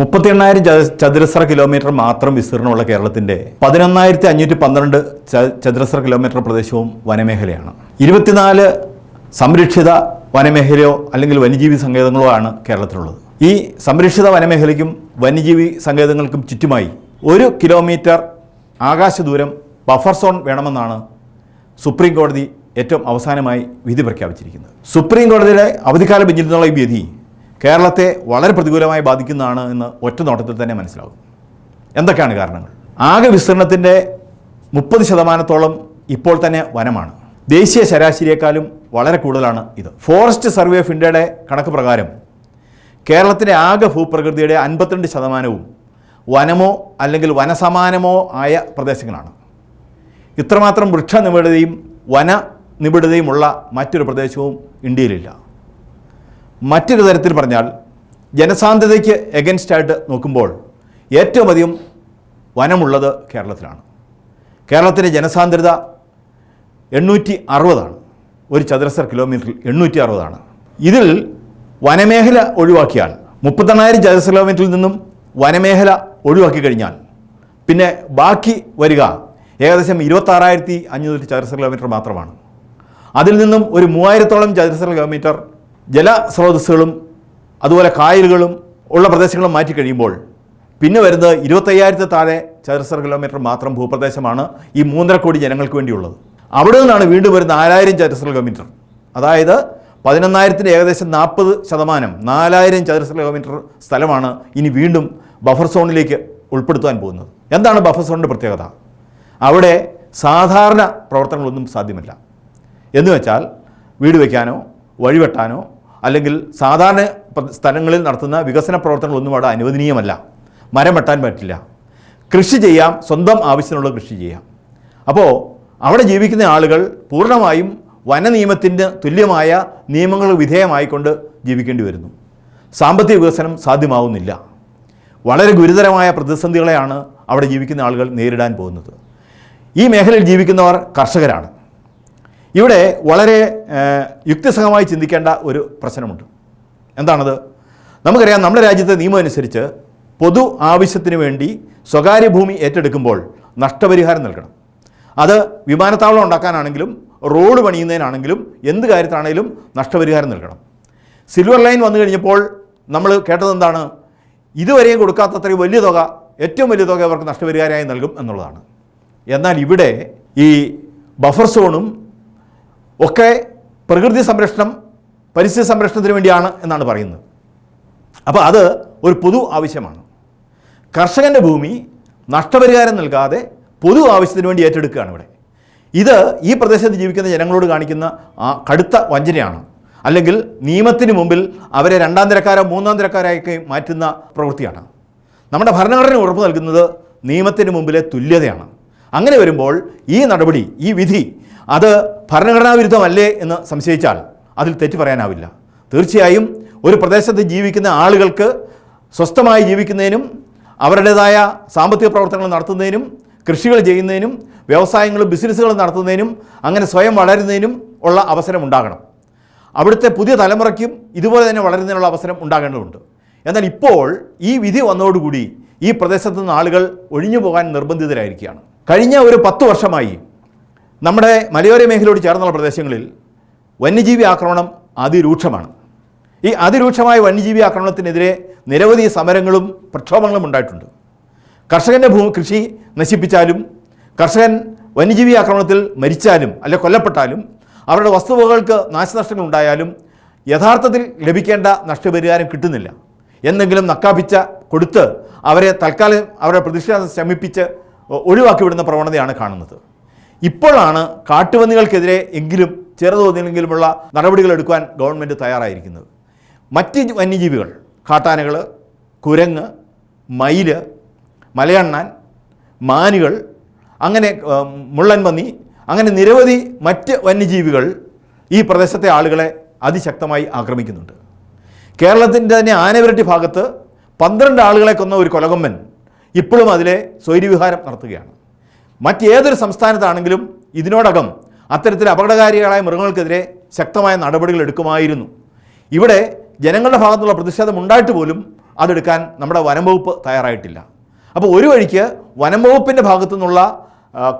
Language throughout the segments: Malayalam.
മുപ്പത്തി എണ്ണായിരം ചതുരശ്ര കിലോമീറ്റർ മാത്രം വിസ്തീർണമുള്ള കേരളത്തിന്റെ പതിനൊന്നായിരത്തി അഞ്ഞൂറ്റി പന്ത്രണ്ട് ചതുരശ്ര കിലോമീറ്റർ പ്രദേശവും വനമേഖലയാണ്. ഇരുപത്തിനാല് സംരക്ഷിത വനമേഖലയോ അല്ലെങ്കിൽ വന്യജീവി സങ്കേതങ്ങളോ ആണ് കേരളത്തിലുള്ളത്. ഈ സംരക്ഷിത വനമേഖലയ്ക്കും വന്യജീവി സങ്കേതങ്ങൾക്കും ചുറ്റുമായി ഒരു കിലോമീറ്റർ ആകാശ ദൂരം ബഫർ സോൺ വേണമെന്നാണ് സുപ്രീം കോടതി ഏറ്റവും അവസാനമായി വിധി പ്രഖ്യാപിച്ചിരിക്കുന്നത്. സുപ്രീം കോടതിയുടെ അവധിക്കാല ബെഞ്ചിൽ നിന്നുള്ള ഈ വിധി കേരളത്തെ വളരെ പ്രതികൂലമായി ബാധിക്കുന്നതാണ് എന്ന് ഒറ്റ നോട്ടത്തിൽ തന്നെ മനസ്സിലാകും എന്തൊക്കെയാണ് കാരണങ്ങൾ? ആകെ വിസ്തീർണത്തിന്റെ മുപ്പത് ശതമാനത്തോളം ഇപ്പോൾ തന്നെ വനമാണ്. ദേശീയ ശരാശരിയേക്കാളും വളരെ കൂടുതലാണ് ഇത്. ഫോറസ്റ്റ് സർവേ ഓഫ് ഇന്ത്യയുടെ കണക്ക് പ്രകാരം കേരളത്തിന്റെ ആകെ ഭൂപ്രകൃതിയുടെ അൻപത്തിരണ്ട് ശതമാനവും വനമോ അല്ലെങ്കിൽ വനസമാനമോ ആയ പ്രദേശങ്ങളാണ്. ഇത്രമാത്രം വൃക്ഷനിബിഡതയും വന നിബിഡതയുമുള്ള മറ്റൊരു പ്രദേശവും ഇന്ത്യയിലില്ല. മറ്റൊരു തരത്തിൽ പറഞ്ഞാൽ ജനസാന്ദ്രതയ്ക്ക് എഗൻസ്റ്റായിട്ട് നോക്കുമ്പോൾ ഏറ്റവും അധികം വനമുള്ളത് കേരളത്തിലാണ്. കേരളത്തിലെ ജനസാന്ദ്രത എണ്ണൂറ്റി അറുപതാണ് ഒരു ചതുരശ്ര കിലോമീറ്ററിൽ എണ്ണൂറ്റി അറുപതാണ് ഇതിൽ വനമേഖല ഒഴിവാക്കിയാൽ മുപ്പത്തെണ്ണായിരം ചതുരശ്ര കിലോമീറ്ററിൽ നിന്നും വനമേഖല ഒഴിവാക്കി കഴിഞ്ഞാൽ പിന്നെ ബാക്കി വരിക ഏകദേശം ഇരുപത്താറായിരത്തി അഞ്ഞൂറ് ചതുരശ്ര കിലോമീറ്റർ മാത്രമാണ്. അതിൽ നിന്നും ഒരു മൂവായിരത്തോളം ചതുരശ്ര കിലോമീറ്റർ ജലസ്രോതസ്സുകളും അതുപോലെ കായലുകളും ഉള്ള പ്രദേശങ്ങളും മാറ്റി കഴിയുമ്പോൾ പിന്നെ വരുന്നത് ഇരുപത്തയ്യായിരത്തി താഴെ ചതുരശ്ര കിലോമീറ്റർ മാത്രം ഭൂപ്രദേശമാണ് ഈ മൂന്നര കോടി ജനങ്ങൾക്ക് വേണ്ടിയുള്ളത്. അവിടെ നിന്നാണ് വീണ്ടും വരുന്ന നാലായിരം ചതുരശ്ര കിലോമീറ്റർ അതായത് പതിനൊന്നായിരത്തിന്റെ ഏകദേശം നാൽപ്പത് ശതമാനം നാലായിരം ചതുരശ്ര കിലോമീറ്റർ സ്ഥലമാണ് ഇനി വീണ്ടും ബഫർ സോണിലേക്ക് ഉൾപ്പെടുത്താൻ പോകുന്നത്. എന്താണ് ബഫർ സോണിന്റെ പ്രത്യേകത? അവിടെ സാധാരണ പ്രവർത്തനങ്ങളൊന്നും സാധ്യമല്ല. എന്ന് വെച്ചാൽ വീട് വയ്ക്കാനോ വഴിവെട്ടാനോ അല്ലെങ്കിൽ സാധാരണ സ്ഥലങ്ങളിൽ നടത്തുന്ന വികസന പ്രവർത്തനങ്ങളൊന്നും അവിടെ അനുവദനീയമല്ല. മരം വെട്ടാൻ പറ്റില്ല. കൃഷി ചെയ്യാം. സ്വന്തം ആവശ്യത്തിനുള്ള കൃഷി ചെയ്യാം. അപ്പോൾ അവിടെ ജീവിക്കുന്ന ആളുകൾ പൂർണമായും വനനിയമത്തിന് തുല്യമായ നിയമങ്ങൾ വിധേയമായിക്കൊണ്ട് ജീവിക്കേണ്ടി വരുന്നു. സാമ്പത്തിക വികസനം സാധ്യമാവുന്നില്ല. വളരെ ഗുരുതരമായ പ്രതിസന്ധികളെയാണ് അവിടെ ജീവിക്കുന്ന ആളുകൾ നേരിടാൻ പോകുന്നത്. ഈ മേഖലയിൽ ജീവിക്കുന്നവർ കർഷകരാണ്. ഇവിടെ വളരെ യുക്തിസഹമായി ചിന്തിക്കേണ്ട ഒരു പ്രശ്നമുണ്ട്. എന്താണത്? നമുക്കറിയാം നമ്മുടെ രാജ്യത്തെ നിയമം അനുസരിച്ച് പൊതു ആവശ്യത്തിന് വേണ്ടി സ്വകാര്യ ഭൂമി ഏറ്റെടുക്കുമ്പോൾ നഷ്ടപരിഹാരം നൽകണം. അത് വിമാനത്താവളം ഉണ്ടാക്കാനാണെങ്കിലും റോഡ് പണിയുന്നതിനാണെങ്കിലും എന്ത് കാര്യത്തിലാണെങ്കിലും നഷ്ടപരിഹാരം നൽകണം. സിൽവർ ലൈൻ വന്നു കഴിഞ്ഞപ്പോൾ നമ്മൾ കേട്ടത് എന്താണ്? ഇതുവരെയും കൊടുക്കാത്തത്രയും വലിയ തുക ഏറ്റവും വലിയ തുക അവർക്ക് നഷ്ടപരിഹാരമായി നൽകും എന്നുള്ളതാണ്. എന്നാൽ ഇവിടെ ഈ ബഫർ സോണും ഒക്കെ പ്രകൃതി സംരക്ഷണം പരിസ്ഥിതി സംരക്ഷണത്തിന് വേണ്ടിയാണ് എന്നാണ് പറയുന്നത്. അപ്പോൾ അത് ഒരു പൊതു ആവശ്യമാണ്. കർഷകന്റെ ഭൂമി നഷ്ടപരിഹാരം നൽകാതെ പൊതു ആവശ്യത്തിന് വേണ്ടി ഏറ്റെടുക്കുകയാണ് ഇവിടെ. ഇത് ഈ പ്രദേശത്ത് ജീവിക്കുന്ന ജനങ്ങളോട് കാണിക്കുന്ന ആ കടുത്ത വഞ്ചനയാണ്. അല്ലെങ്കിൽ നിയമത്തിന് മുമ്പിൽ അവരെ രണ്ടാം തരക്കാരോ മൂന്നാം തരക്കാരായൊക്കെ മാറ്റുന്ന പ്രവൃത്തിയാണ്. നമ്മുടെ ഭരണഘടന ഉറപ്പ് നൽകുന്നത് നിയമത്തിന് മുമ്പിലെ തുല്യതയാണ്. അങ്ങനെ വരുമ്പോൾ ഈ നടപടി ഈ വിധി അത് ഭരണഘടനാ വിരുദ്ധമല്ലേ എന്ന് സംശയിച്ചാൽ അതിൽ തെറ്റ് പറയാനാവില്ല. തീർച്ചയായും ഒരു പ്രദേശത്ത് ജീവിക്കുന്ന ആളുകൾക്ക് സ്വസ്ഥമായി ജീവിക്കുന്നതിനും അവരുടേതായ സാമ്പത്തിക പ്രവർത്തനങ്ങൾ നടത്തുന്നതിനും കൃഷികൾ ചെയ്യുന്നതിനും വ്യവസായങ്ങളും ബിസിനസ്സുകളും നടത്തുന്നതിനും അങ്ങനെ സ്വയം വളരുന്നതിനും ഉള്ള അവസരം ഉണ്ടാകണം. അവിടുത്തെ പുതിയ തലമുറയ്ക്കും ഇതുപോലെ തന്നെ വളരുന്നതിനുള്ള അവസരം ഉണ്ടാകേണ്ടതുണ്ട്. എന്നാൽ ഇപ്പോൾ ഈ വിധി വന്നതോടുകൂടി ഈ പ്രദേശത്ത് നിന്ന് ആളുകൾ ഒഴിഞ്ഞു പോകാൻ നിർബന്ധിതരായിരിക്കുകയാണ്. കഴിഞ്ഞ ഒരു പത്ത് വർഷമായി നമ്മുടെ മലയോര മേഖലയോട് ചേർന്നുള്ള പ്രദേശങ്ങളിൽ വന്യജീവി ആക്രമണം അതിരൂക്ഷമാണ്. ഈ അതിരൂക്ഷമായ വന്യജീവി ആക്രമണത്തിനെതിരെ നിരവധി സമരങ്ങളും പ്രക്ഷോഭങ്ങളും ഉണ്ടായിട്ടുണ്ട്. കർഷകന്റെ ഭൂമി കൃഷി നശിപ്പിച്ചാലും കർഷകൻ വന്യജീവി ആക്രമണത്തിൽ മരിച്ചാലും അല്ലെ കൊല്ലപ്പെട്ടാലും അവരുടെ വസ്തുവകകൾക്ക് നാശനഷ്ടങ്ങൾ ഉണ്ടായാലും യഥാർത്ഥത്തിൽ ലഭിക്കേണ്ട നഷ്ടപരിഹാരം കിട്ടുന്നില്ല. എന്തെങ്കിലും നക്കാപ്പിച്ച കൊടുത്ത് അവരെ തൽക്കാലം അവരുടെ പ്രതിഷേധം ശമിപ്പിച്ച് ഒഴിവാക്കി വിടുന്ന പ്രവണതയാണ് കാണുന്നത്. ഇപ്പോഴാണ് കാട്ടുപന്നികൾക്കെതിരെ എങ്കിലും ചെറുതോതിലെങ്കിലുമുള്ള നടപടികൾ എടുക്കാൻ ഗവൺമെന്റ് തയ്യാറായിരിക്കുന്നത്. മറ്റ് വന്യജീവികൾ കാട്ടാനകൾ കുരങ്ങ് മയിൽ മലയണ്ണാൻ മാനുകൾ അങ്ങനെ മുള്ളൻ പന്നി അങ്ങനെ നിരവധി മറ്റ് വന്യജീവികൾ ഈ പ്രദേശത്തെ ആളുകളെ അതിശക്തമായി ആക്രമിക്കുന്നുണ്ട്. കേരളത്തിന്റെ തന്നെ ആനവിരട്ടി ഭാഗത്ത് പന്ത്രണ്ട് ആളുകളെ കൊന്ന ഒരു കൊലകൊമ്പൻ ഇപ്പോഴും അതിലെ സ്വൈര്യവിഹാരം നടത്തുകയാണ്. മറ്റേതൊരു സംസ്ഥാനത്താണെങ്കിലും ഇതിനോടകം അത്തരത്തിൽ അപകടകാരികളായ മൃഗങ്ങൾക്കെതിരെ ശക്തമായ നടപടികൾ എടുക്കുമായിരുന്നു. ഇവിടെ ജനങ്ങളുടെ ഭാഗത്തുള്ള പ്രതിഷേധം ഉണ്ടായിട്ട് പോലും അതെടുക്കാൻ നമ്മുടെ വനം വകുപ്പ് തയ്യാറായിട്ടില്ല. അപ്പോൾ ഒരു വഴിക്ക് വനം വകുപ്പിന്റെ ഭാഗത്തു നിന്നുള്ള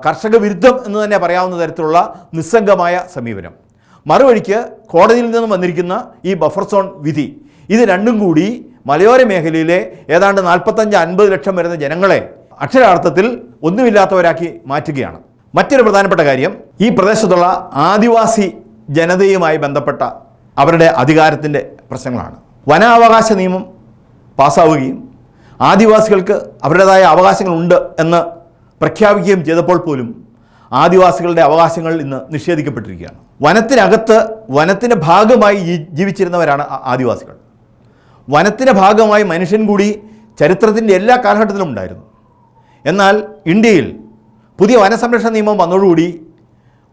കർഷക വിരുദ്ധം എന്ന് തന്നെ പറയാവുന്ന തരത്തിലുള്ള നിസ്സംഗമായ സമീപനം. മറുവഴിക്ക് കോടതിയിൽ നിന്നും വന്നിരിക്കുന്ന ഈ ബഫർ സോൺ വിധി ഇത് രണ്ടും കൂടി മലയോര മേഖലയിലെ ഏതാണ്ട് നാൽപ്പത്തഞ്ച് അൻപത് ലക്ഷം വരുന്ന ജനങ്ങളെ അക്ഷരാർത്ഥത്തിൽ ഒന്നുമില്ലാത്തവരാക്കി മാറ്റുകയാണ്. മറ്റൊരു പ്രധാനപ്പെട്ട കാര്യം ഈ പ്രദേശത്തുള്ള ആദിവാസി ജനതയുമായി ബന്ധപ്പെട്ട അവരുടെ അധികാരത്തിന്റെ പ്രശ്നങ്ങളാണ്. വനാവകാശ നിയമം പാസ്സാവുകയും ആദിവാസികൾക്ക് അവരുടേതായ അവകാശങ്ങളുണ്ട് എന്ന് പ്രഖ്യാപിക്കുകയും ചെയ്തപ്പോൾ പോലും ആദിവാസികളുടെ അവകാശങ്ങൾ ഇന്ന് നിഷേധിക്കപ്പെട്ടിരിക്കുകയാണ്. വനത്തിനകത്ത് വനത്തിന്റെ ഭാഗമായി ജീവിച്ചിരുന്നവരാണ് ആദിവാസികൾ. വനത്തിന്റെ ഭാഗമായി മനുഷ്യൻ കൂടി ചരിത്രത്തിന്റെ എല്ലാ കാലഘട്ടത്തിലും ഉണ്ടായിരുന്നു. എന്നാൽ ഇന്ത്യയിൽ പുതിയ വനസംരക്ഷണ നിയമം വന്നതോടുകൂടി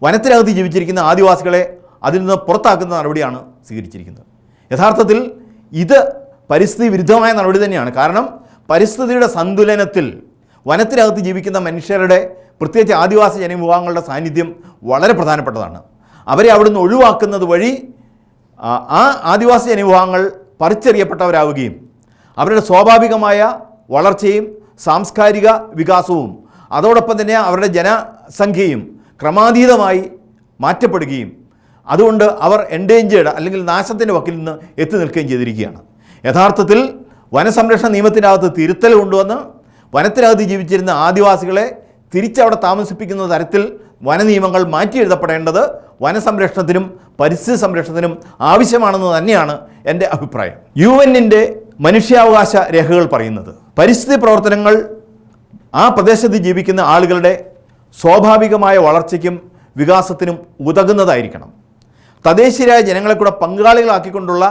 വനത്തിനകത്ത് ജീവിച്ചിരിക്കുന്ന ആദിവാസികളെ അതിൽ നിന്ന് പുറത്താക്കുന്ന നടപടിയാണ് സ്വീകരിച്ചിരിക്കുന്നത്. യഥാർത്ഥത്തിൽ ഇത് പരിസ്ഥിതി വിരുദ്ധമായ നടപടി തന്നെയാണ്. കാരണം പരിസ്ഥിതിയുടെ സന്തുലനത്തിൽ വനത്തിനകത്ത് ജീവിക്കുന്ന മനുഷ്യരുടെ പ്രത്യേകിച്ച് ആദിവാസി ജനവിഭാഗങ്ങളുടെ സാന്നിധ്യം വളരെ പ്രധാനപ്പെട്ടതാണ്. അവരെ അവിടുന്ന് ഒഴിവാക്കുന്നത് വഴി ആ ആദിവാസി ജനവിഭാഗങ്ങൾ പറിച്ചെറിയപ്പെട്ടവരാവുകയും അവരുടെ സ്വാഭാവികമായ വളർച്ചയും സാംസ്കാരിക വികാസവും അതോടൊപ്പം തന്നെ അവരുടെ ജനസംഖ്യയും ക്രമാതീതമായി മാറ്റപ്പെടുകയും അതുകൊണ്ട് അവർ എൻഡേഞ്ചേർഡ് അല്ലെങ്കിൽ നാശത്തിന്റെ വക്കിൽ നിന്ന് എത്തി നിൽക്കുകയും ചെയ്തിരിക്കുകയാണ്. യഥാർത്ഥത്തിൽ വനസംരക്ഷണ നിയമത്തിനകത്ത് തിരുത്തൽ കൊണ്ടുവന്ന് വനത്തിനകത്ത് ജീവിച്ചിരുന്ന ആദിവാസികളെ തിരിച്ചവിടെ താമസിപ്പിക്കുന്ന തരത്തിൽ വനനിയമങ്ങൾ മാറ്റി എഴുതപ്പെടേണ്ടത് വനസംരക്ഷണത്തിനും പരിസ്ഥിതി സംരക്ഷണത്തിനും ആവശ്യമാണെന്ന് തന്നെയാണ് എന്റെ അഭിപ്രായം. യു എന്നിന്റെ മനുഷ്യാവകാശ രേഖകൾ പറയുന്നത് പരിസ്ഥിതി പ്രവർത്തനങ്ങൾ ആ പ്രദേശത്ത് ജീവിക്കുന്ന ആളുകളുടെ സ്വാഭാവികമായ വളർച്ചയ്ക്കും വികാസത്തിനും ഉതകുന്നതായിരിക്കണം. തദ്ദേശീയരായ ജനങ്ങളെ കൂടെ പങ്കാളികളാക്കിക്കൊണ്ടുള്ള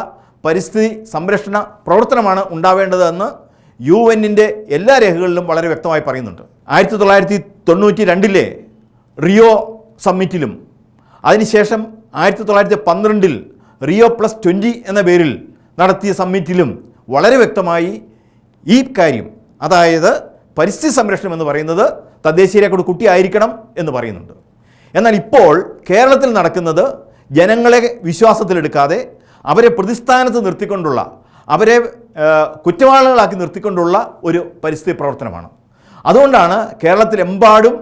പരിസ്ഥിതി സംരക്ഷണ പ്രവർത്തനമാണ് ഉണ്ടാവേണ്ടതെന്ന് യു എന്നിന്റെ എല്ലാ രേഖകളിലും വളരെ വ്യക്തമായി പറയുന്നുണ്ട്. ആയിരത്തി തൊള്ളായിരത്തി തൊണ്ണൂറ്റി രണ്ടിലെ റിയോ സമ്മിറ്റിലും അതിനുശേഷം ആയിരത്തി തൊള്ളായിരത്തി പന്ത്രണ്ടിൽ റിയോ പ്ലസ് ട്വന്റി എന്ന പേരിൽ നടത്തിയ സമ്മിറ്റിലും വളരെ വ്യക്തമായി ഈ കാര്യം അതായത് പരിസ്ഥിതി സംരക്ഷണം എന്ന് പറയുന്നത് തദ്ദേശീയരെ കൂടെ കുട്ടിയായിരിക്കണം എന്ന് പറയുന്നുണ്ട്. എന്നാൽ ഇപ്പോൾ കേരളത്തിൽ നടക്കുന്നത് ജനങ്ങളെ വിശ്വാസത്തിലെടുക്കാതെ അവരെ പ്രതിസ്ഥാനത്ത് നിർത്തിക്കൊണ്ടുള്ള അവരെ കുറ്റവാളികളാക്കി നിർത്തിക്കൊണ്ടുള്ള ഒരു പരിസ്ഥിതി പ്രവർത്തനമാണ്. അതുകൊണ്ടാണ് കേരളത്തിലെമ്പാടും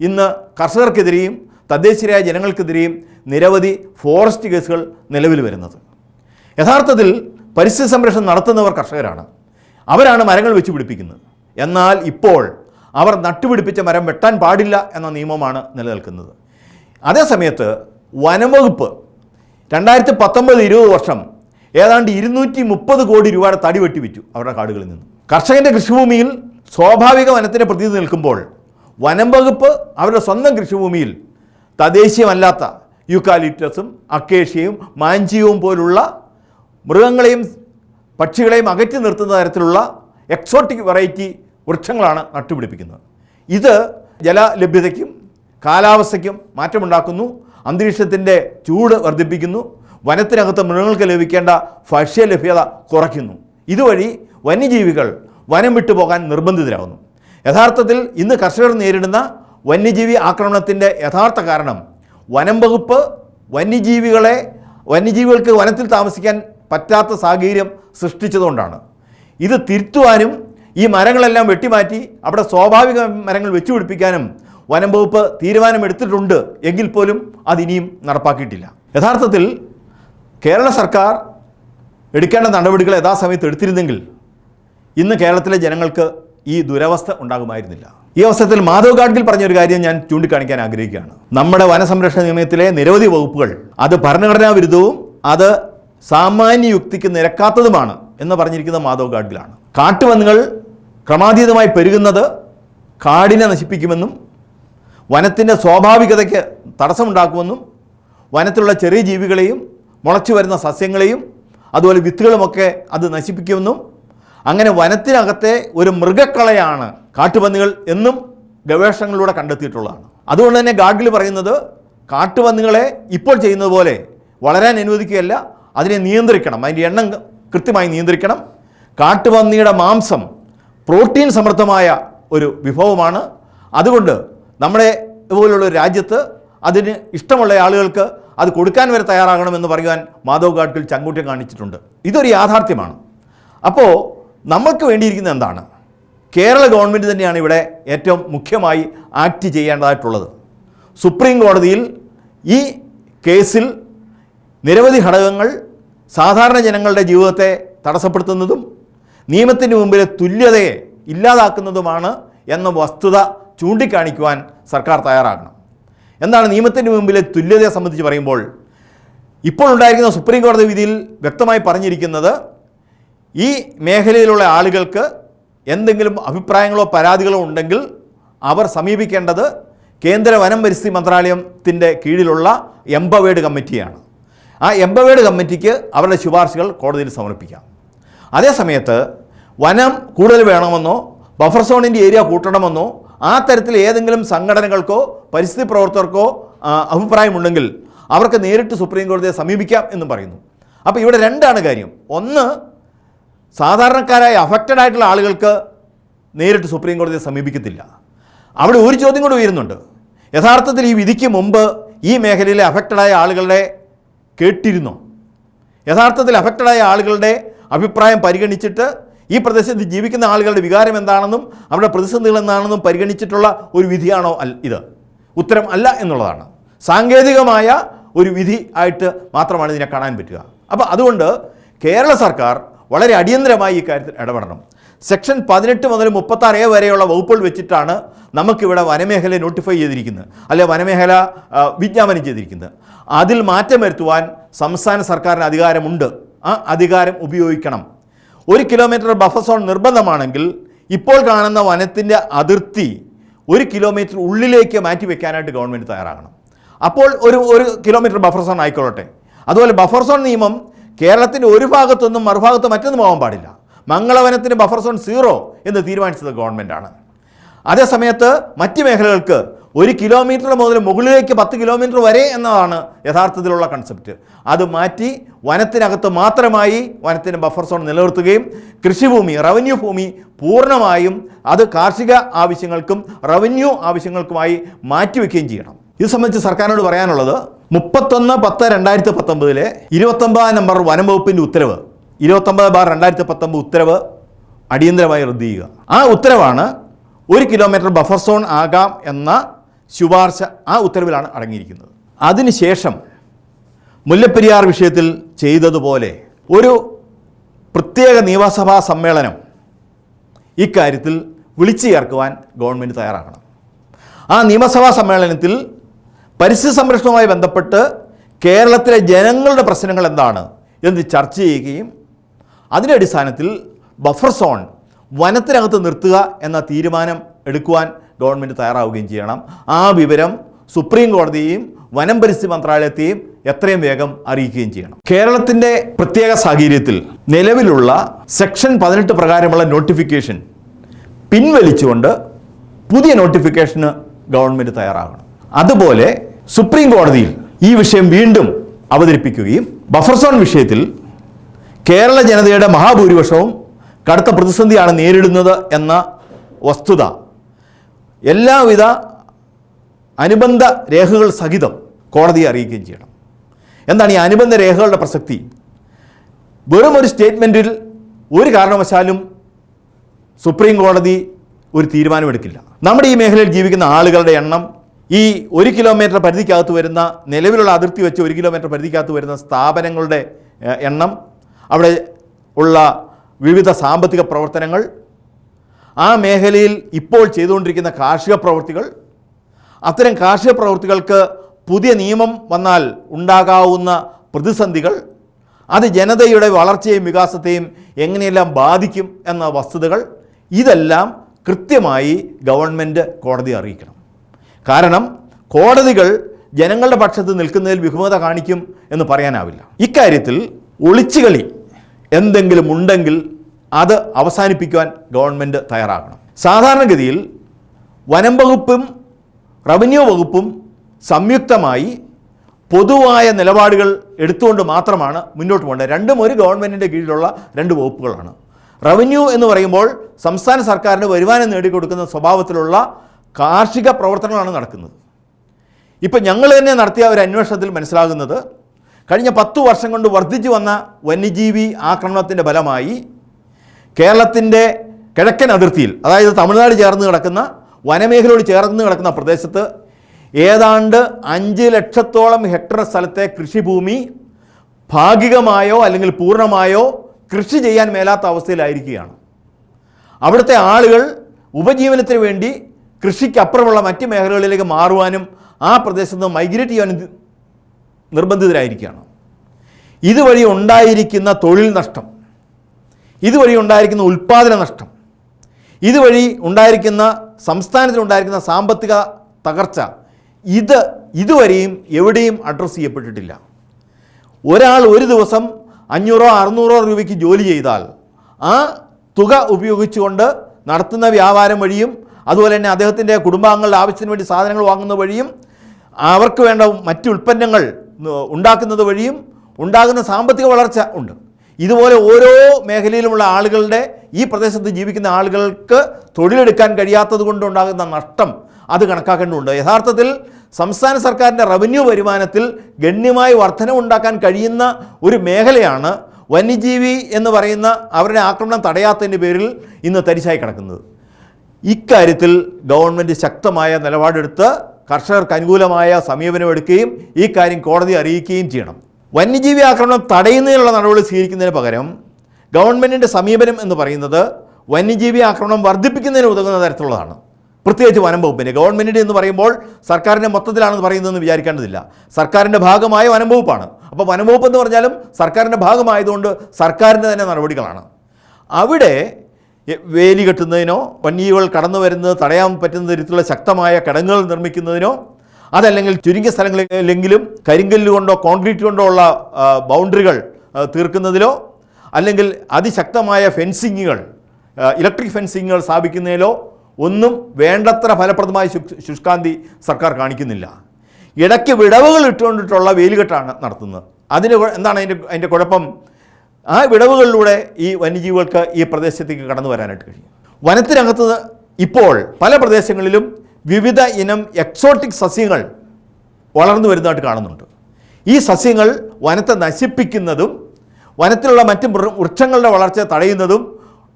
ഇന്ന് കർഷകർക്കെതിരെയും തദ്ദേശീയരായ ജനങ്ങൾക്കെതിരെയും നിരവധി ഫോറസ്റ്റ് കേസുകൾ നിലവിൽ വരുന്നത്. യഥാർത്ഥത്തിൽ പരിസ്ഥിതി സംരക്ഷണം നടത്തുന്നവർ കർഷകരാണ്. അവരാണ് മരങ്ങൾ വെച്ച് പിടിപ്പിക്കുന്നത്. എന്നാൽ ഇപ്പോൾ അവർ നട്ടുപിടിപ്പിച്ച മരം വെട്ടാൻ പാടില്ല എന്ന നിയമമാണ് നിലനിൽക്കുന്നത്. അതേസമയത്ത് വനംവകുപ്പ് രണ്ടായിരത്തി പത്തൊമ്പത് ഇരുപത് വർഷം ഏതാണ്ട് ഇരുന്നൂറ്റി മുപ്പത് കോടി രൂപയുടെ തടി വെട്ടി അവരുടെ കാടുകളിൽ നിന്ന്. കർഷകന്റെ കൃഷിഭൂമിയിൽ സ്വാഭാവിക വനത്തിന്റെ പ്രതീതി നിൽക്കുമ്പോൾ വനം വകുപ്പ് അവരുടെ സ്വന്തം കൃഷിഭൂമിയിൽ തദ്ദേശീയമല്ലാത്ത യൂക്കാലിപ്റ്റസും അക്കേഷ്യയും മാഞ്ചിയവും പോലുള്ള മൃഗങ്ങളെയും പക്ഷികളെയും അകറ്റി നിർത്തുന്ന തരത്തിലുള്ള എക്സോട്ടിക് വെറൈറ്റി വൃക്ഷങ്ങളാണ് നട്ടുപിടിപ്പിക്കുന്നത്. ഇത് ജലലഭ്യതയ്ക്കും കാലാവസ്ഥയ്ക്കും മാറ്റമുണ്ടാക്കുന്നു. അന്തരീക്ഷത്തിന്റെ ചൂട് വർദ്ധിപ്പിക്കുന്നു. വനത്തിനകത്ത് മൃഗങ്ങൾക്ക് ലഭിക്കേണ്ട ഭക്ഷ്യലഭ്യത കുറയ്ക്കുന്നു. ഇതുവഴി വന്യജീവികൾ വനം വിട്ടുപോകാൻ നിർബന്ധിതരാകുന്നു. യഥാർത്ഥത്തിൽ ഇന്ന് കർഷകർ നേരിടുന്ന വന്യജീവി ആക്രമണത്തിന്റെ യഥാർത്ഥ കാരണം വനം വകുപ്പ് വന്യജീവികളെ വന്യജീവികൾക്ക് വനത്തിൽ താമസിക്കാൻ പറ്റാത്ത സാഹചര്യം സൃഷ്ടിച്ചതുകൊണ്ടാണ്. ഇത് തിരുത്തുവാനും ഈ മരങ്ങളെല്ലാം വെട്ടിമാറ്റി അവിടെ സ്വാഭാവിക മരങ്ങൾ വെച്ചുപിടിപ്പിക്കാനും വനം വകുപ്പ് തീരുമാനമെടുത്തിട്ടുണ്ട് എങ്കിൽ പോലും അതിനിയും നടപ്പാക്കിയിട്ടില്ല. യഥാർത്ഥത്തിൽ കേരള സർക്കാർ എടുക്കേണ്ട നടപടികൾ യഥാസമയത്ത് എടുത്തിരുന്നെങ്കിൽ ഇന്ന് കേരളത്തിലെ ജനങ്ങൾക്ക് ഈ ദുരവസ്ഥ ഉണ്ടാകുമായിരുന്നില്ല. ഈ അവസരത്തിൽ മാധവ് ഗാഡ്ഗിൽ പറഞ്ഞൊരു കാര്യം ഞാൻ ചൂണ്ടിക്കാണിക്കാൻ ആഗ്രഹിക്കുകയാണ്. നമ്മുടെ വനസംരക്ഷണ നിയമത്തിലെ നിരവധി വകുപ്പുകൾ അത് ഭരണഘടനാ വിരുദ്ധവും അത് സാമാന്യ യുക്തിക്ക് നിരക്കാത്തതുമാണ് എന്ന് പറഞ്ഞിരിക്കുന്നത് മാധവ് ഗാഡ്ഗിലാണ്. കാട്ടുവന്നുകൾ ക്രമാതീതമായി പെരുകുന്നത് കാടിനെ നശിപ്പിക്കുമെന്നും വനത്തിന്റെ സ്വാഭാവികതയ്ക്ക് തടസ്സമുണ്ടാക്കുമെന്നും വനത്തിലുള്ള ചെറിയ ജീവികളെയും മുളച്ചു വരുന്ന സസ്യങ്ങളെയും അതുപോലെ വിത്തുകളുമൊക്കെ അത് നശിപ്പിക്കുമെന്നും അങ്ങനെ വനത്തിനകത്തെ ഒരു മൃഗക്കളയാണ് കാട്ടുപന്നികൾ എന്നും ഗവേഷണങ്ങളിലൂടെ കണ്ടെത്തിയിട്ടുള്ളതാണ്. അതുകൊണ്ട് തന്നെ ഗാഡ്ഗിൽ പറയുന്നത് കാട്ടുപന്നികളെ ഇപ്പോൾ ചെയ്യുന്നത് പോലെ വളരാൻ അനുവദിക്കുകയല്ല അതിനെ നിയന്ത്രിക്കണം. അതിന്റെ എണ്ണം കൃത്യമായി നിയന്ത്രിക്കണം. കാട്ടുപന്നിയുടെ മാംസം പ്രോട്ടീൻ സമൃദ്ധമായ ഒരു വിഭവമാണ്. അതുകൊണ്ട് നമ്മുടെ പോലുള്ള ഒരു രാജ്യത്ത് അതിന് ഇഷ്ടമുള്ള ആളുകൾക്ക് അത് കൊടുക്കാൻ വരെ തയ്യാറാകണമെന്ന് പറയുവാൻ മാധവ് ഗാഡ്ഗിൽ ചങ്കൂറ്റം കാണിച്ചിട്ടുണ്ട്. ഇതൊരു യാഥാർത്ഥ്യമാണ്. അപ്പോൾ നമ്മൾക്ക് വേണ്ടിയിരിക്കുന്നത് എന്താണ്? കേരള ഗവൺമെന്റ് തന്നെയാണ് ഇവിടെ ഏറ്റവും മുഖ്യമായി ആക്ട് ചെയ്യേണ്ടതായിട്ടുള്ളത്. സുപ്രീം കോടതിയിൽ ഈ കേസിൽ നിരവധി ഘടകങ്ങൾ സാധാരണ ജനങ്ങളുടെ ജീവിതത്തെ തടസ്സപ്പെടുത്തുന്നതും നിയമത്തിന് മുമ്പിലെ തുല്യതയെ ഇല്ലാതാക്കുന്നതുമാണ് എന്ന വസ്തുത ചൂണ്ടിക്കാണിക്കുവാൻ സർക്കാർ തയ്യാറാകണം. എന്താണ് നിയമത്തിന് മുമ്പിലെ തുല്യതയെ സംബന്ധിച്ച് പറയുമ്പോൾ ഇപ്പോൾ ഉണ്ടായിരിക്കുന്ന സുപ്രീം കോടതി വിധിയിൽ വ്യക്തമായി പറഞ്ഞിരിക്കുന്നത് ഈ മേഖലയിലുള്ള ആളുകൾക്ക് എന്തെങ്കിലും അഭിപ്രായങ്ങളോ പരാതികളോ ഉണ്ടെങ്കിൽ അവർ സമീപിക്കേണ്ടത് കേന്ദ്ര വനം പരിസ്ഥിതി മന്ത്രാലയത്തിന്റെ കീഴിലുള്ള എംബവേഡ് കമ്മിറ്റിയാണ്. ആ എംബവേഡ് കമ്മിറ്റിക്ക് അവരുടെ ശുപാർശകൾ കോടതിയിൽ സമർപ്പിക്കാം. അതേസമയത്ത് വനം കൂടുതൽ വേണമെന്നോ ബഫർ സോണിന്റെ ഏരിയ കൂട്ടണമെന്നോ ആ തരത്തിൽ ഏതെങ്കിലും സംഘടനകൾക്കോ പരിസ്ഥിതി പ്രവർത്തകർക്കോ അഭിപ്രായമുണ്ടെങ്കിൽ അവർക്ക് നേരിട്ട് സുപ്രീം കോടതിയെ സമീപിക്കാം എന്നും പറയുന്നു. അപ്പോൾ ഇവിടെ രണ്ടാണ് കാര്യം. ഒന്ന് സാധാരണക്കാരായ അഫക്റ്റഡ് ആയിട്ടുള്ള ആളുകൾക്ക് നേരിട്ട് സുപ്രീം കോടതിയെ സമീപിക്കത്തില്ല. അവിടെ ഒരു ചോദ്യം കൂടി ഉയരുന്നുണ്ട്. യഥാർത്ഥത്തിൽ ഈ വിധിക്ക് മുമ്പ് ഈ മേഖലയിലെ അഫക്റ്റഡായ ആളുകളുടെ കേട്ടിരുന്നോ? യഥാർത്ഥത്തിൽ അഫക്റ്റഡായ ആളുകളുടെ അഭിപ്രായം പരിഗണിച്ചിട്ട് ഈ പ്രദേശത്ത് ജീവിക്കുന്ന ആളുകളുടെ വികാരം എന്താണെന്നും അവരുടെ പ്രതിസന്ധികൾ എന്താണെന്നും പരിഗണിച്ചിട്ടുള്ള ഒരു വിധിയാണോ അൽ ഇത്? ഉത്തരം അല്ല എന്നുള്ളതാണ്. സാങ്കേതികമായ ഒരു വിധി ആയിട്ട് മാത്രമാണ് ഇതിനെ കാണാൻ പറ്റുക. അപ്പോൾ അതുകൊണ്ട് കേരള സർക്കാർ വളരെ അടിയന്തരമായി ഈ കാര്യത്തിൽ ഇടപെടണം. സെക്ഷൻ പതിനെട്ട് മുതൽ മുപ്പത്താറ് എ വരെയുള്ള വകുപ്പുകൾ വെച്ചിട്ടാണ് നമുക്കിവിടെ വനമേഖല നോട്ടിഫൈ ചെയ്തിരിക്കുന്നത്. അല്ലെ വനമേഖല വിജ്ഞാപനം ചെയ്തിരിക്കുന്നത്. അതിൽ മാറ്റം വരുത്തുവാൻ സംസ്ഥാന സർക്കാരിന് അധികാരമുണ്ട്. ആ അധികാരം ഉപയോഗിക്കണം. ഒരു കിലോമീറ്റർ ബഫർ സോൺ നിർബന്ധമാണെങ്കിൽ ഇപ്പോൾ കാണുന്ന വനത്തിന്റെ അതിർത്തി ഒരു കിലോമീറ്റർ ഉള്ളിലേക്ക് മാറ്റി വെക്കാനായിട്ട് ഗവൺമെന്റ് തയ്യാറാകണം. അപ്പോൾ ഒരു ഒരു കിലോമീറ്റർ ബഫർ സോൺ ആയിക്കൊള്ളട്ടെ. അതുപോലെ ബഫർ സോൺ നിയമം കേരളത്തിന്റെ ഒരു ഭാഗത്തൊന്നും മറുഭാഗത്ത് മറ്റൊന്നും പോകാൻ പാടില്ല. മംഗളവനത്തിന് ബഫർ സോൺ സീറോ എന്ന് തീരുമാനിച്ചത് ഗവൺമെന്റാണ് അതേസമയത്ത് മറ്റ് മേഖലകൾക്ക് ഒരു കിലോമീറ്റർ മുതൽ മുകളിലേക്ക് പത്ത് കിലോമീറ്റർ വരെ എന്നതാണ് യഥാർത്ഥത്തിലുള്ള കൺസെപ്റ്റ് അത് മാറ്റി വനത്തിനകത്ത് മാത്രമായി വനത്തിന് ബഫർ സോൺ നിലനിർത്തുകയും കൃഷിഭൂമി റവന്യൂ ഭൂമി പൂർണമായും അത് കാർഷിക ആവശ്യങ്ങൾക്കും റവന്യൂ ആവശ്യങ്ങൾക്കുമായി മാറ്റിവെക്കുകയും ചെയ്യണം. ഇത് സംബന്ധിച്ച് സർക്കാരിനോട് പറയാനുള്ളത് മുപ്പത്തൊന്ന് പത്ത് രണ്ടായിരത്തി പത്തൊമ്പതിലെ ഇരുപത്തൊമ്പതാം നമ്പർ വനം വകുപ്പിന്റെ ഉത്തരവ് ഇരുപത്തൊമ്പത് ബാർ രണ്ടായിരത്തി പത്തൊമ്പത് ഉത്തരവ് അടിയന്തരമായി റദ്ദ് ചെയ്യുക. ആ ഉത്തരവാണ് ഒരു കിലോമീറ്റർ ബഫർ സോൺ ആകാം എന്ന ശുപാർശ ആ ഉത്തരവിലാണ് അടങ്ങിയിരിക്കുന്നത്. അതിനുശേഷം മുല്ലപ്പെരിയാർ വിഷയത്തിൽ ചെയ്തതുപോലെ ഒരു പ്രത്യേക നിയമസഭാ സമ്മേളനം ഇക്കാര്യത്തിൽ വിളിച്ചു ചേർക്കുവാൻ ഗവൺമെന്റ് തയ്യാറാകണം. ആ നിയമസഭാ സമ്മേളനത്തിൽ പരിസ്ഥിതി സംരക്ഷണവുമായി ബന്ധപ്പെട്ട് കേരളത്തിലെ ജനങ്ങളുടെ പ്രശ്നങ്ങൾ എന്താണ് എന്ന് ചർച്ച ചെയ്യുകയും അതിന്റെ അടിസ്ഥാനത്തിൽ ബഫർ സോൺ വനത്തിനകത്ത് നിർത്തുക എന്ന തീരുമാനം എടുക്കുവാൻ ഗവൺമെന്റ് തയ്യാറാവുകയും ചെയ്യണം. ആ വിവരം സുപ്രീം കോടതിയെയും വനം പരിസ്ഥിതി മന്ത്രാലയത്തെയും എത്രയും വേഗം അറിയിക്കുകയും ചെയ്യണം. കേരളത്തിന്റെ പ്രത്യേക സാഹചര്യത്തിൽ നിലവിലുള്ള സെക്ഷൻ പതിനെട്ട് പ്രകാരമുള്ള നോട്ടിഫിക്കേഷൻ പിൻവലിച്ചുകൊണ്ട് പുതിയ നോട്ടിഫിക്കേഷന് ഗവൺമെന്റ് തയ്യാറാകണം. അതുപോലെ സുപ്രീം കോടതിയിൽ ഈ വിഷയം വീണ്ടും അവതരിപ്പിക്കുകയും ബഫർ സോൺ വിഷയത്തിൽ കേരള ജനതയുടെ മഹാഭൂരിപക്ഷവും കടുത്ത പ്രതിസന്ധിയാണ് നേരിടുന്നത് എന്ന വസ്തുത. എല്ലാവിധ അനുബന്ധ രേഖകൾ സഹിതം കോടതിയെ അറിയിക്കുകയും ചെയ്യണം. എന്താണ് ഈ അനുബന്ധ രേഖകളുടെ പ്രസക്തി? വെറും ഒരു സ്റ്റേറ്റ്മെന്റിൽ ഒരു കാരണവശാലും സുപ്രീം കോടതി ഒരു തീരുമാനമെടുക്കില്ല. നമ്മുടെ ഈ മേഖലയിൽ ജീവിക്കുന്ന ആളുകളുടെ എണ്ണം ഈ ഒരു കിലോമീറ്റർ പരിധിക്കകത്ത് വരുന്ന നിലവിലുള്ള അതിർത്തി വെച്ച് ഒരു കിലോമീറ്റർ പരിധിക്കകത്ത് വരുന്ന സ്ഥാപനങ്ങളുടെ എണ്ണം അവിടെ ഉള്ള വിവിധ സാമ്പത്തിക പ്രവർത്തനങ്ങൾ ആ മേഖലയിൽ ഇപ്പോൾ ചെയ്തുകൊണ്ടിരിക്കുന്ന കാർഷിക പ്രവൃത്തികൾ അത്തരം കാർഷിക പ്രവൃത്തികൾക്ക് പുതിയ നിയമം വന്നാൽ ഉണ്ടാകാവുന്ന പ്രതിസന്ധികൾ അത് ജനതയുടെ വളർച്ചയെയും വികാസത്തെയും എങ്ങനെയെല്ലാം ബാധിക്കും എന്ന വസ്തുതകൾ ഇതെല്ലാം കൃത്യമായി ഗവൺമെന്റ് കോടതി അറിയിക്കണം. കാരണം കോടതികൾ ജനങ്ങളുടെ പക്ഷത്ത് നിൽക്കുന്നതിൽ വിഹുമത കാണിക്കും എന്ന് പറയാനാവില്ല. ഇക്കാര്യത്തിൽ ഒളിച്ചുകളി എന്തെങ്കിലും ഉണ്ടെങ്കിൽ അത് അവസാനിപ്പിക്കുവാൻ ഗവൺമെന്റ് തയ്യാറാകണം. സാധാരണഗതിയിൽ വനം വകുപ്പും റവന്യൂ വകുപ്പും സംയുക്തമായി പൊതുവായ നിലപാടുകൾ എടുത്തുകൊണ്ട് മാത്രമാണ് മുന്നോട്ട് പോകേണ്ടത്. രണ്ടും ഒരു ഗവൺമെന്റിന്റെ കീഴിലുള്ള രണ്ട് വകുപ്പുകളാണ്. റവന്യൂ എന്ന് പറയുമ്പോൾ സംസ്ഥാന സർക്കാരിന് വരുമാനം നേടിക്കൊടുക്കുന്ന സ്വഭാവത്തിലുള്ള കാർഷിക പ്രവർത്തനങ്ങളാണ് നടക്കുന്നത്. ഇപ്പം ഞങ്ങൾ തന്നെ നടത്തിയ ഒരു അന്വേഷണത്തിൽ മനസ്സിലാകുന്നത് കഴിഞ്ഞ പത്തു വർഷം കൊണ്ട് വർദ്ധിച്ചു വന്ന വന്യജീവി ആക്രമണത്തിന്റെ ഫലമായി കേരളത്തിന്റെ കിഴക്കൻ അതിർത്തിയിൽ അതായത് തമിഴ്നാട് ചേർന്ന് കിടക്കുന്ന വനമേഖലയോട് ചേർന്ന് കിടക്കുന്ന പ്രദേശത്ത് ഏതാണ്ട് അഞ്ച് ലക്ഷത്തോളം ഹെക്ടർ സ്ഥലത്തെ കൃഷിഭൂമി ഭാഗികമായോ അല്ലെങ്കിൽ പൂർണമായോ കൃഷി ചെയ്യാൻ മേലാത്ത അവസ്ഥയിലായിരിക്കുകയാണ്. അവിടുത്തെ ആളുകൾ ഉപജീവനത്തിന് വേണ്ടി കൃഷിക്കപ്പുറമുള്ള മറ്റ് മേഖലകളിലേക്ക് മാറുവാനും ആ പ്രദേശത്ത് നിന്ന് മൈഗ്രേറ്റ് ചെയ്യാനും നിർബന്ധിതരായിരിക്കുകയാണ്. ഇതുവഴി ഉണ്ടായിരിക്കുന്ന തൊഴിൽ നഷ്ടം ഇതുവഴി ഉണ്ടായിരിക്കുന്ന ഉൽപ്പാദന നഷ്ടം ഇതുവഴി ഉണ്ടായിരിക്കുന്ന സംസ്ഥാനത്തിനുണ്ടായിരിക്കുന്ന സാമ്പത്തിക തകർച്ച ഇത് ഇതുവരെയും എവിടെയും അഡ്രസ്സ് ചെയ്യപ്പെട്ടിട്ടില്ല. ഒരാൾ ഒരു ദിവസം അഞ്ഞൂറോ അറുന്നൂറോ രൂപയ്ക്ക് ജോലി ചെയ്താൽ ആ തുക ഉപയോഗിച്ചുകൊണ്ട് നടത്തുന്ന വ്യാപാരം വഴിയും അതുപോലെ തന്നെ അദ്ദേഹത്തിന്റെ കുടുംബാംഗങ്ങളുടെ ആവശ്യത്തിന് വേണ്ടി സാധനങ്ങൾ വാങ്ങുന്ന വഴിയും അവർക്ക് വേണ്ട മറ്റ് ഉൽപ്പന്നങ്ങൾ ഉണ്ടാക്കുന്നത് വഴിയും ഉണ്ടാകുന്ന സാമ്പത്തിക വളർച്ച ഉണ്ട്. ഇതുപോലെ ഓരോ മേഖലയിലുമുള്ള ആളുകളുടെ ഈ പ്രദേശത്ത് ജീവിക്കുന്ന ആളുകൾക്ക് തൊഴിലെടുക്കാൻ കഴിയാത്തത് കൊണ്ടുണ്ടാകുന്ന നഷ്ടം അത് കണക്കാക്കേണ്ടതുണ്ട്. യഥാർത്ഥത്തിൽ സംസ്ഥാന സർക്കാരിന്റെ റവന്യൂ വരുമാനത്തിൽ ഗണ്യമായി വർധനവുണ്ടാക്കാൻ കഴിയുന്ന ഒരു മേഖലയാണ് വന്യജീവി എന്ന് പറയുന്ന അവരുടെ ആക്രമണം തടയാത്തതിന്റെ പേരിൽ ഇന്ന് തരിശായി കിടക്കുന്നത്. ഇക്കാര്യത്തിൽ ഗവൺമെന്റ് ശക്തമായ നിലപാടെടുത്ത് കർഷകർക്ക് അനുകൂലമായ സമീപനം സമീപനമെടുക്കുകയും ഈ കാര്യം കോടതി അറിയിക്കുകയും ചെയ്യണം. വന്യജീവി ആക്രമണം തടയുന്നതിനുള്ള നടപടി സ്വീകരിക്കുന്നതിന് പകരം ഗവൺമെന്റിന്റെ സമീപനം എന്ന് പറയുന്നത് വന്യജീവി ആക്രമണം വർദ്ധിപ്പിക്കുന്നതിന് ഉതകുന്ന തരത്തിലുള്ളതാണ്. പ്രത്യേകിച്ച് വനം വകുപ്പിന്റെ ഗവൺമെന്റിന്റെ എന്ന് പറയുമ്പോൾ സർക്കാരിന്റെ മൊത്തത്തിലാണെന്ന് പറയുന്നതെന്ന് വിചാരിക്കേണ്ടതില്ല. സർക്കാരിന്റെ ഭാഗമായ വനം വകുപ്പാണ്. അപ്പോൾ വനം വകുപ്പ് എന്ന് പറഞ്ഞാലും സർക്കാരിന്റെ ഭാഗമായതുകൊണ്ട് സർക്കാരിന്റെ തന്നെ നടപടികളാണ്. അവിടെ വേലി കെട്ടുന്നതിനോ വന്യജീവികൾ കടന്നു വരുന്നത് തടയാൻ പറ്റുന്ന തരത്തിലുള്ള ശക്തമായ കടങ്ങൾ നിർമ്മിക്കുന്നതിനോ അതല്ലെങ്കിൽ ചുരുങ്ങിയ സ്ഥലങ്ങളിലെങ്കിലും കരിങ്കല്ല് കൊണ്ടോ കോൺക്രീറ്റ് കൊണ്ടോ ഉള്ള ബൗണ്ടറികൾ തീർക്കുന്നതിലോ അല്ലെങ്കിൽ അതിശക്തമായ ഫെൻസിങ്ങുകൾ ഇലക്ട്രിക് ഫെൻസിങ്ങുകൾ സ്ഥാപിക്കുന്നതിലോ ഒന്നും വേണ്ടത്ര ഫലപ്രദമായ ശുഷ്കാന്തി സർക്കാർ കാണിക്കുന്നില്ല. ഇടയ്ക്ക് വിടവുകൾ ഇട്ടുകൊണ്ടിട്ടുള്ള വേലികെട്ടാണ് നടത്തുന്നത്. അതിന് എന്താണ് അതിന്റെ അതിന്റെ കുഴപ്പം? ആ വിടവുകളിലൂടെ ഈ വന്യജീവികൾക്ക് ഈ പ്രദേശത്തേക്ക് കടന്നു വരാനായിട്ട് കഴിയും. വനത്തിനകത്ത് ഇപ്പോൾ പല പ്രദേശങ്ങളിലും വിവിധ ഇനം എക്സോട്ടിക് സസ്യങ്ങൾ വളർന്നു വരുന്നതായിട്ട് കാണുന്നുണ്ട്. ഈ സസ്യങ്ങൾ വനത്തെ നശിപ്പിക്കുന്നതും വനത്തിലുള്ള മറ്റ് വൃക്ഷങ്ങളുടെ വളർച്ച തടയുന്നതും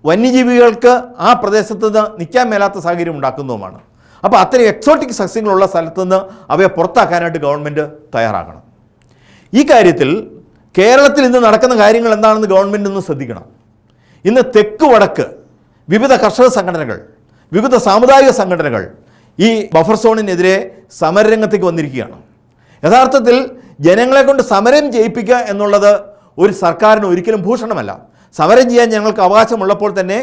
വന്യജീവികൾക്ക് ആ പ്രദേശത്ത് നിന്ന് നിൽക്കാൻ മേലാത്ത സാഹചര്യം ഉണ്ടാക്കുന്നതുമാണ്. അപ്പോൾ അത്തരം എക്സോട്ടിക് സസ്യങ്ങളുള്ള സ്ഥലത്തുനിന്ന് അവയെ പുറത്താക്കാനായിട്ട് ഗവൺമെന്റ് തയ്യാറാക്കണം ഈ കാര്യത്തിൽ കേരളത്തിൽ ഇന്ന് നടക്കുന്ന കാര്യങ്ങൾ എന്താണെന്ന് ഗവൺമെന്റ് ഒന്ന് ശ്രദ്ധിക്കണം. ഇന്ന് തെക്ക് വടക്ക് വിവിധ കർഷക സംഘടനകൾ വിവിധ സാമുദായിക സംഘടനകൾ ഈ ബഫർ സോണിനെതിരെ സമരരംഗത്തേക്ക് വന്നിരിക്കുകയാണ്. യഥാർത്ഥത്തിൽ ജനങ്ങളെ കൊണ്ട് സമരം ചെയ്യിപ്പിക്കുക എന്നുള്ളത് ഒരു സർക്കാരിന് ഒരിക്കലും ഭൂഷണമല്ല. സമരം ചെയ്യാൻ ഞങ്ങൾക്ക് അവകാശമുള്ളപ്പോൾ തന്നെ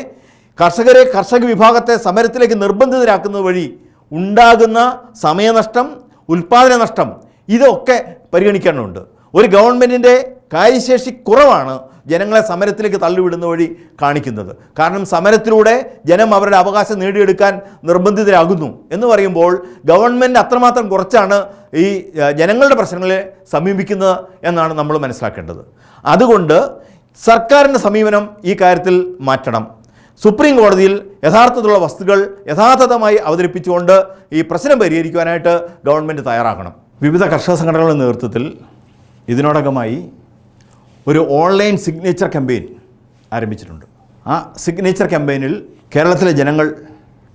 കർഷകരെ കർഷക വിഭാഗത്തെ സമരത്തിലേക്ക് നിർബന്ധിതരാക്കുന്നത് വഴി ഉണ്ടാകുന്ന സമയനഷ്ടം ഉൽപ്പാദന നഷ്ടം ഇതൊക്കെ പരിഗണിക്കേണ്ടതുണ്ട്. ഒരു ഗവൺമെന്റിന്റെ കാര്യശേഷി കുറവാണ് ജനങ്ങളെ സമരത്തിലേക്ക് തള്ളിവിടുന്ന വഴി കാണിക്കുന്നത്. കാരണം സമരത്തിലൂടെ ജനം അവരുടെ അവകാശം നേടിയെടുക്കാൻ നിർബന്ധിതരാകുന്നു എന്ന് പറയുമ്പോൾ ഗവൺമെന്റ് അത്രമാത്രം കുറച്ചാണ് ഈ ജനങ്ങളുടെ പ്രശ്നങ്ങളെ സമീപിക്കുന്നത് എന്നാണ് നമ്മൾ മനസ്സിലാക്കേണ്ടത്. അതുകൊണ്ട് സർക്കാരിന്റെ സമീപനം ഈ കാര്യത്തിൽ മാറ്റണം. സുപ്രീം കോടതിയിൽ യഥാർത്ഥത്തിലുള്ള വസ്തുക്കൾ യഥാർത്ഥമായി അവതരിപ്പിച്ചുകൊണ്ട് ഈ പ്രശ്നം പരിഹരിക്കുവാനായിട്ട് ഗവൺമെന്റ് തയ്യാറാക്കണം വിവിധ കർഷക സംഘടനകളുടെ നേതൃത്വത്തിൽ ഇതിനോടകമായി ഒരു ഓൺലൈൻ സിഗ്നേച്ചർ ക്യാമ്പയിൻ ആരംഭിച്ചിട്ടുണ്ട്. ആ സിഗ്നേച്ചർ ക്യാമ്പയിനിൽ കേരളത്തിലെ ജനങ്ങൾ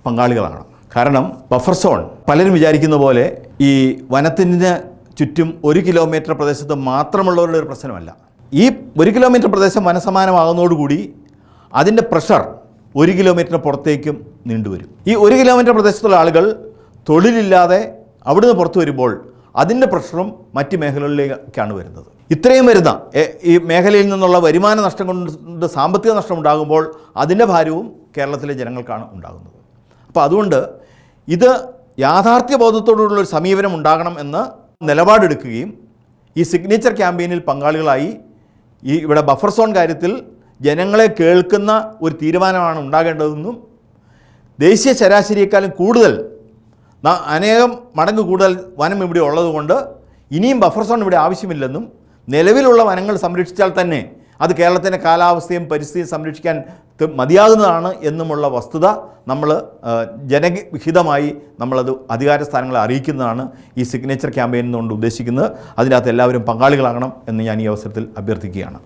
പങ്കാളികളാണ് കാരണം ബഫർ സോൺ പലരും വിചാരിക്കുന്ന പോലെ ഈ വനത്തിന് ചുറ്റും ഒരു കിലോമീറ്റർ പ്രദേശത്ത് മാത്രമുള്ളവരുടെ ഒരു പ്രശ്നമല്ല. ഈ ഒരു കിലോമീറ്റർ പ്രദേശം വനസമാനമാകുന്നതോടുകൂടി അതിന്റെ പ്രഷർ ഒരു കിലോമീറ്ററിന് പുറത്തേക്കും നീണ്ടുവരും. ഈ ഒരു കിലോമീറ്റർ പ്രദേശത്തുള്ള ആളുകൾ തൊഴിലില്ലാതെ അവിടുന്ന് പുറത്തു വരുമ്പോൾ അതിന്റെ പ്രശ്നം മറ്റ് മേഖലകളിലേക്കാണ് വരുന്നത്. ഇത്രയും വരുന്ന ഈ മേഖലയിൽ നിന്നുള്ള വരുമാന നഷ്ടം കൊണ്ട് സാമ്പത്തിക നഷ്ടം ഉണ്ടാകുമ്പോൾ അതിന്റെ ഭാരവും കേരളത്തിലെ ജനങ്ങൾക്കാണ് ഉണ്ടാകുന്നത്. അപ്പോൾ അതുകൊണ്ട് ഇത് യാഥാർത്ഥ്യ ബോധത്തോടുള്ള ഒരു സമീപനം ഉണ്ടാകണം എന്ന് നിലപാടെടുക്കുകയും ഈ സിഗ്നേച്ചർ ക്യാമ്പയിനിൽ പങ്കാളികളായി ഈ ഇവിടെ ബഫർ സോൺ കാര്യത്തിൽ ജനങ്ങളെ കേൾക്കുന്ന ഒരു തീരുമാനമാണ് ഉണ്ടാകേണ്ടതെന്നും ദേശീയ ശരാശരിയേക്കാളും കൂടുതൽ അനേകം മടങ്ങ് കൂടുതൽ വനം ഇവിടെ ഉള്ളതുകൊണ്ട് ഇനിയും ബഫർ സോൺ ഇവിടെ ആവശ്യമില്ലെന്നും നിലവിലുള്ള വനങ്ങൾ സംരക്ഷിച്ചാൽ തന്നെ അത് കേരളത്തിന്റെ കാലാവസ്ഥയും പരിസ്ഥിതിയും സംരക്ഷിക്കാൻ മതിയാകുന്നതാണ് എന്നുമുള്ള വസ്തുത നമ്മൾ ജനഹിതമായി നമ്മളത് അധികാര സ്ഥാനങ്ങളെ അറിയിക്കുന്നതാണ് ഈ സിഗ്നേച്ചർ ക്യാമ്പയിൻ എന്നുകൊണ്ട് ഉദ്ദേശിക്കുന്നത്. അതിനകത്ത് എല്ലാവരും പങ്കാളികളാകണം എന്ന് ഞാൻ ഈ അവസരത്തിൽ അഭ്യർത്ഥിക്കുകയാണ്.